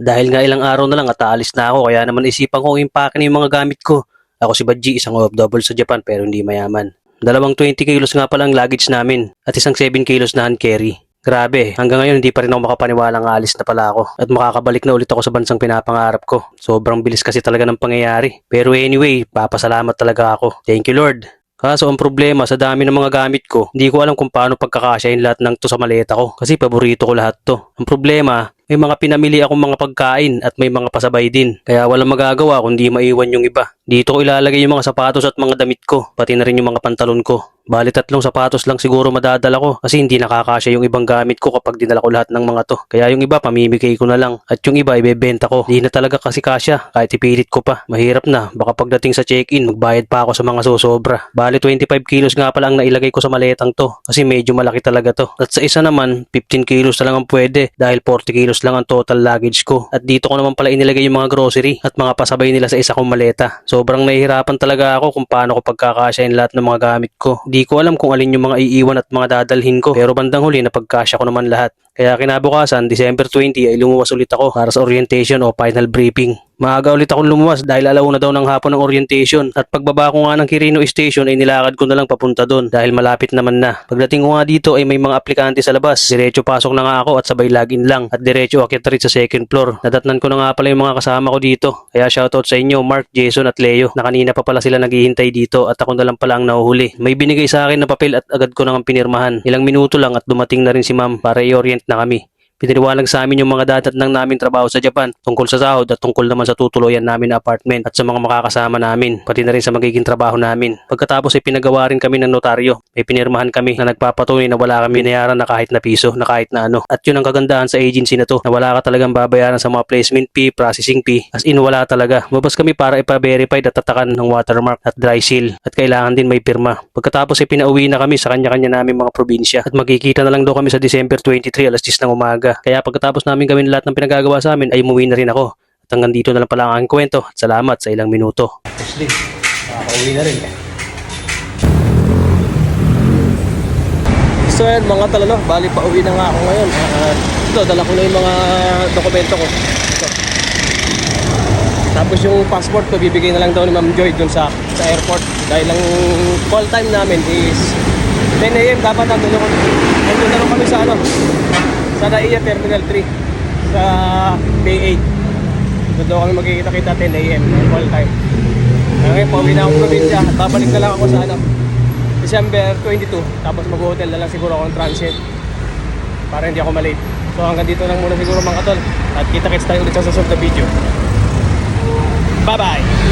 Dahil nga ilang araw na lang at aalis na ako, kaya naman isipan kong impake na yung mga gamit ko. Ako si Badji, isang OFW sa Japan pero hindi mayaman. Dalawang 20 kilos nga pala ang luggage namin at isang 7 kilos na hand carry. Grabe, hanggang ngayon hindi pa rin ako makapaniwala nga alis na pala ako at makakabalik na ulit ako sa bansang pinapangarap ko. Sobrang bilis kasi talaga ng pangyayari. Pero anyway, papasalamat talaga ako. Thank you Lord. Kaso ang problema sa dami ng mga gamit ko, hindi ko alam kung paano pagkakasyahin lahat ng to sa maleta ko kasi paborito ko lahat to. Ang problema, may mga pinamili akong mga pagkain at may mga pasabay din. Kaya walang magagawa kundi maiwan yung iba. Dito ko ilalagay yung mga sapatos at mga damit ko, pati na rin yung mga pantalon ko. Bali tatlong sapatos lang siguro madadala ko kasi hindi nakakasya yung ibang gamit ko kapag dinala ko lahat ng mga to. Kaya yung iba pamimigay ko na lang at yung iba ibebenta ko. Hindi na talaga kasi kasya kahit ipilit ko pa. Mahirap na baka pagdating sa check-in magbayad pa ako sa mga susobra. Bali 25 kilos nga pala ang nailagay ko sa maletang to kasi medyo malaki talaga to. At sa isa naman 15 kilos na lang ang pwede dahil 40 kilos lang ang total luggage ko. At dito ko naman pala inilagay yung mga grocery at mga pasabay nila sa isa kong maleta. Sobrang nahihirapan talaga ako kung paano ko pagkakasyahin lahat ng mga gamit ko. Di ko alam kung alin yung mga iiwan at mga dadalhin ko. Pero bandang huli napagkasya ko naman lahat. Kaya kinabukasan, December 20 ay lumuwas ulit ako para sa orientation o final briefing. Maaga ulit akong lumuwas dahil alauna daw ng hapon ng orientation at pagbaba ko nga ng Quirino Station ay nilakad ko na lang papunta doon dahil malapit naman na. Pagdating ko nga dito ay may mga aplikante sa labas. Diretso pasok na nga ako at sabay login lang at diretso akit rin sa second floor. Nadatnan ko na nga pala yung mga kasama ko dito. Kaya shoutout sa inyo Mark, Jason at Leo na kanina pa pala sila naghihintay dito at ako na lang pala ang nahuhuli. May binigay sa akin na papel at agad ko nang pinirmahan. Ilang minuto lang at dumating na rin si ma'am para i-orient na kami. Pinaliwanag sa amin yung mga dadat ng namin trabaho sa Japan tungkol sa sahod at tungkol naman sa tutuluyan namin na apartment at sa mga makakasama namin, pati na rin sa magiging trabaho namin. Pagkatapos ay pinagawa rin kami ng notaryo. May pinirmahan kami na nagpapatunay na wala kami binayaran na kahit na piso, na kahit na ano. At yun ang kagandahan sa agency na to, na wala ka talagang babayaran sa mga placement fee, processing fee, as in wala talaga. Mabas kami para ipa-verify at tatakan ng watermark at dry seal at kailangan din may pirma. Pagkatapos ay pinauwi na kami sa kanya-kanya namin mga probinsya at magkikita na lang daw kami sa December 23 alas 10 ng umaga. Kaya pagkatapos namin gawin lahat ng pinagagawa sa amin ay umuwi na rin ako. At hanggang dito na lang pala ang aking kwento at salamat sa ilang minuto. Actually, nakakauwi na rin. So yan mga tala no, bali pa uwi na nga ako ngayon. Ah, ito, dala ko na yung mga dokumento ko. Ito. Tapos yung passport ko, bibigay na lang daw ni Ma'am Joy dun sa, sa airport. Dahil ang call time namin is 10 a.m. Dapat nandun ako. Nandun na kami sa ano, sa NAIA Terminal 3 sa Bay 8. Doon daw kami magkikita-kita 10 a.m. ang call time. Ngayon, pauwi na ako probinsya. At babalik na lang ako sa ano, December 22. Tapos mag-hotel na lang siguro ako ng transit. Para hindi ako malate. So hanggang dito lang muna siguro mga katol. At kita-kits tayo ulit sa susunod na video. Bye-bye!